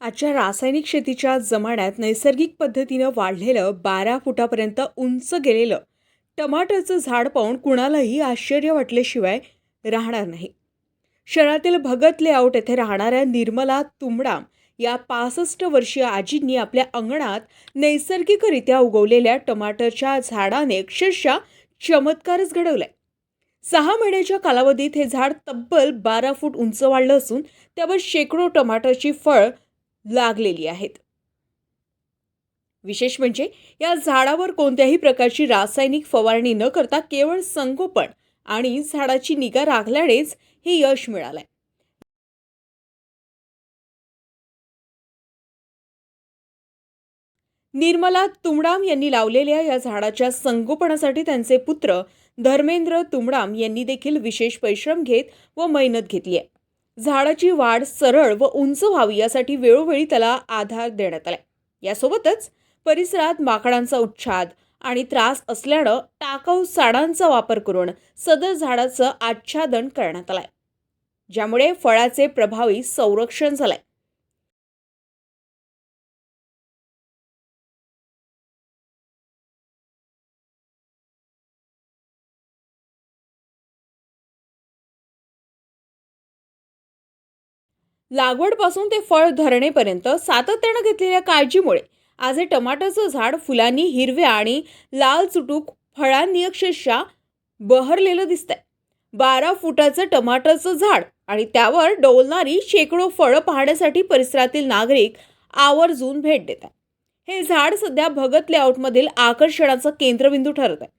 आजच्या रासायनिक शेतीच्या जमान्यात नैसर्गिक पद्धतीनं वाढलेलं बारा फुटापर्यंत उंच गेलेलं टमाटरचं झाड पाहून कुणालाही आश्चर्य वाटल्याशिवाय राहणार नाही. शहरातील भगत लेआउट येथे राहणाऱ्या निर्मला तुंबडाम या पासष्ट वर्षीय आजींनी आपल्या अंगणात नैसर्गिकरित्या उगवलेल्या टमाटरच्या झाडाने अक्षरशः चमत्कारच घडवलाय. सहा महिन्याच्या कालावधीत हे झाड तब्बल बारा फूट उंच वाढलं असून त्यावर शेकडो टमाटरची फळ लागलेली आहेत. विशेष म्हणजे या झाडावर कोणत्याही प्रकारची रासायनिक फवारणी न करता केवळ संगोपन आणि झाडाची निगा राखल्यानेच हे यश मिळालंय. निर्मला तुमडाम यांनी लावलेल्या या झाडाच्या संगोपनासाठी त्यांचे पुत्र धर्मेंद्र तुमडाम यांनी देखील विशेष परिश्रम घेत व मेहनत घेतली आहे. झाडाची वाढ सरळ व उंच व्हावी यासाठी वेळोवेळी त्याला आधार देण्यात आला यासोबतच परिसरात माकडांचा उच्छाद आणि त्रास असल्यानं टाकाऊ साडांचा वापर करून सदर झाडाचं आच्छादन करण्यात आलंय. ज्यामुळे फळाचे प्रभावी संरक्षण झालंय. लागवडपासून ते फळ धरणेपर्यंत सातत्यानं घेतलेल्या काळजीमुळे आज हे टमाटरचं झाड फुलांनी हिरव्या आणि लाल चुटूक फळांनी अक्षरशः बहरलेलं दिसतंय. बारा फुटाचं टमाटरचं झाड आणि त्यावर डोलणारी शेकडो फळं पाहण्यासाठी परिसरातील नागरिक आवर्जून भेट देतात. हे झाड सध्या भगत लेआउटमधील आकर्षणाचं केंद्रबिंदू ठरत आहे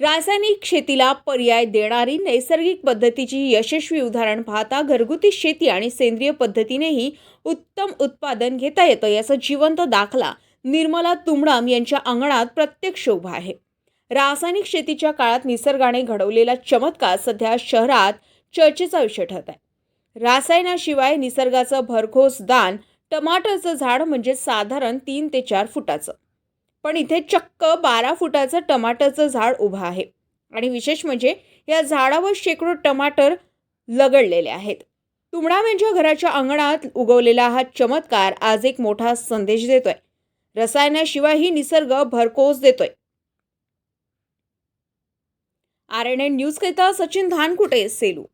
रासायनिक शेतीला पर्याय देणारी नैसर्गिक पद्धतीची यशस्वी उदाहरण पाहता घरगुती शेती आणि सेंद्रिय पद्धतीनेही उत्तम उत्पादन घेता येतं याचा जिवंत दाखला निर्मला तुमडाम यांच्या अंगणात प्रत्यक्ष उभा आहे. रासायनिक शेतीच्या काळात निसर्गाने घडवलेला चमत्कार सध्या शहरात चर्चेचा विषय ठरत आहे. रासायनाशिवाय निसर्गाचं भरघोस दान टमाटरचं झाड म्हणजे साधारण तीन ते चार फुटाचं. पण इथे चक्क बारा फुटाचं टमाटरचं झाड उभं आहे. आणि विशेष म्हणजे या झाडावर शेकडो टमाटर लगडलेले आहेत. तुमडाम यांच्या घराच्या अंगणात उगवलेला हा चमत्कार आज एक मोठा संदेश देतोय. रसायनाशिवायही निसर्ग भरकोस देतोय. आर एन एन न्यूज करिता सचिन धानकुटे सेलू.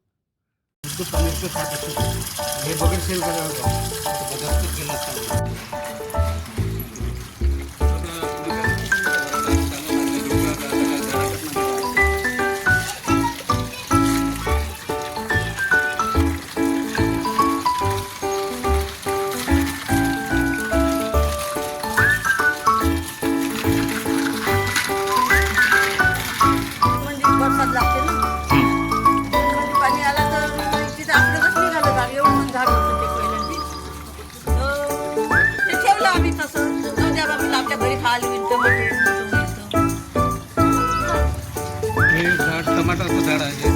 बाबा आपल्या झाड टमाटरचं झाड आहे